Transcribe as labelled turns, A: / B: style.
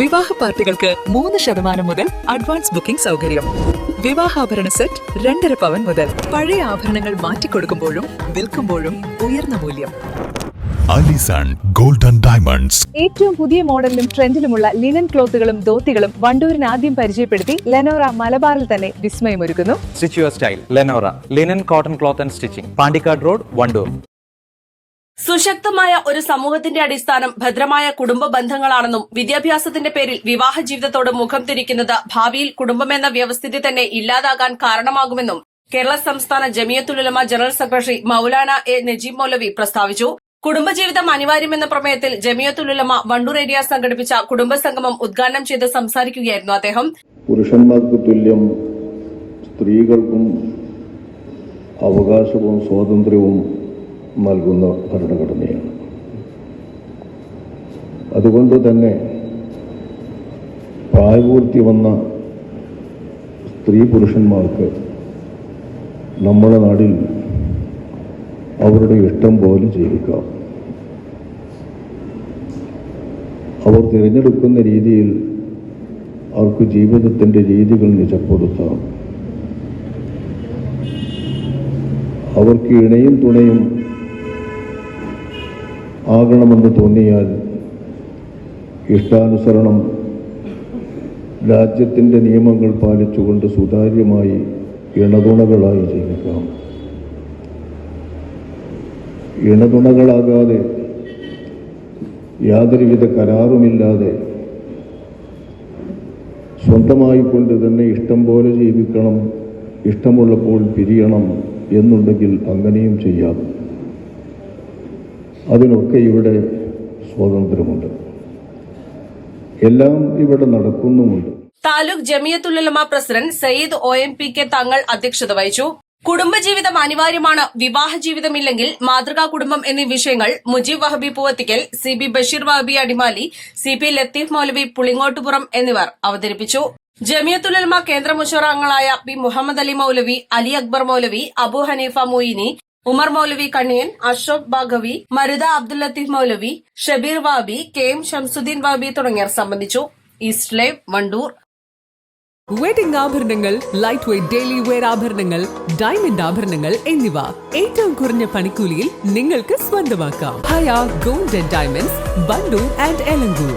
A: വിവാഹ പാർട്ടികൾക്ക് മൂന്ന് ശതമാനം മുതൽ അഡ്വാൻസ് ബുക്കിംഗ് സൗകര്യം. വിവാഹാഭരണ സെറ്റ് രണ്ടര പവൻ മുതൽ പഴയ ആഭരണങ്ങൾ മാറ്റിക്കൊടുക്കുമ്പോഴും വിൽക്കുമ്പോഴും ഉയർന്ന മൂല്യം.
B: Alison golden diamonds.
C: ഏറ്റവും പുതിയ മോഡലിലും ട്രെൻഡിലുമുള്ള ലിനൻ ക്ലോത്തുകളും ധോത്തികളും വണ്ടൂരിന് ആദ്യം പരിചയപ്പെടുത്തി ലെനോറ മലബാറിൽ തന്നെ വിസ്മയമൊരുക്കുന്നു.
D: Stitch your style Lenora linen cotton cloth and stitching Pandikkad road Wandoor
E: സുശക്തമായ ഒരു സമൂഹത്തിന്റെ അടിസ്ഥാനം ഭദ്രമായ കുടുംബ ബന്ധങ്ങളാണെന്നും വിദ്യാഭ്യാസത്തിന്റെ പേരിൽ വിവാഹ ജീവിതത്തോട് മുഖം തിരിക്കുന്നത് ഭാവിയിൽ കുടുംബമെന്ന വ്യവസ്ഥിതി തന്നെ ഇല്ലാതാകാൻ കാരണമാകുമെന്നും കേരള സംസ്ഥാന Jamiyathul Ulama general secretary Maulana A Najeeb Moulavi പ്രസ്താവിച്ചു. കുടുംബജീവിതം അനിവാര്യമെന്ന പ്രമേയത്തിൽ ജമിയത്തുലമ വണ്ടൂർ ഏരിയ സംഘടിപ്പിച്ച കുടുംബ സംഗമം ഉദ്ഘാടനം ചെയ്ത് സംസാരിക്കുകയായിരുന്നു അദ്ദേഹം.
F: പുരുഷന്മാർക്ക് തുല്യം സ്ത്രീകൾക്കും അവകാശവും സ്വാതന്ത്ര്യവും നൽകുന്ന ഭരണഘടനയാണ്. അതുകൊണ്ട് തന്നെ പ്രായപൂർത്തി വന്ന സ്ത്രീ പുരുഷന്മാർക്ക് നമ്മുടെ നാടിൽ അവരുടെ ഇഷ്ടം പോലെ ജീവിക്കാം. അവർ തിരഞ്ഞെടുക്കുന്ന രീതിയിൽ അവർക്ക് ജീവിതത്തിന്റെ രീതികൾ നിജപ്പെടുത്താം. അവർക്ക് ഇണയും തുണയും ആകണമെന്ന് തോന്നിയാൽ ഇഷ്ടാനുസരണം രാജ്യത്തിന്റെ നിയമങ്ങൾ പാലിച്ചുകൊണ്ട് സുതാര്യമായി ഇണതുണകളായി ജീവിക്കാം. ഇണതുണകളാകാതെ യാതൊരുവിധ കരാറുമില്ലാതെ സ്വന്തമായി കൊണ്ട് തന്നെ ഇഷ്ടം പോലെ ജീവിക്കണം ഇഷ്ടമുള്ളപ്പോൾ പിരിയണം എന്നുണ്ടെങ്കിൽ അങ്ങനെയും ചെയ്യാം. അതിനൊക്കെ ഇവിടെ സ്വാതന്ത്ര്യമുണ്ട്. എല്ലാം ഇവിടെ നടക്കുന്നുമുണ്ട്.
E: Taluk Jamiyathul Ulama president Sayyid O M P K Thangal അധ്യക്ഷത വഹിച്ചു. കുടുംബജീവിതം അനിവാര്യമാണ് വിവാഹ ജീവിതമില്ലെങ്കിൽ മാതൃകാ കുടുംബം എന്നീ വിഷയങ്ങൾ Mujeeb Wahabi Poovathikkal C B Basheer Wahabi Adimali C P Latheef Moulavi Pulingottupuram എന്നിവർ അവതരിപ്പിച്ചു. ജമിയത്തുലമ കേന്ദ്ര മുഷറാംഗങ്ങളായ P Muhammad Ali Moulavi Ali Akbar Moulavi Abu Haneefa Moini Umar Moulavi Kanniyan Ashok Baqavi Marutha Abdul Latheef Moulavi Shabeer Wahabi K M Shamsuddeen Wahabi തുടങ്ങിയവർ സംബന്ധിച്ചു. East live Wandoor.
G: Wedding ആഭരണങ്ങൾ light weight daily wear ആഭരണങ്ങൾ diamond ആഭരണങ്ങൾ എന്നിവ. ഏറ്റവും കുറഞ്ഞ പണിക്കൂലിയിൽ നിങ്ങൾക്ക് സ്വന്തമാക്കാം. Haya gold and diamonds Wandoor and Elankur.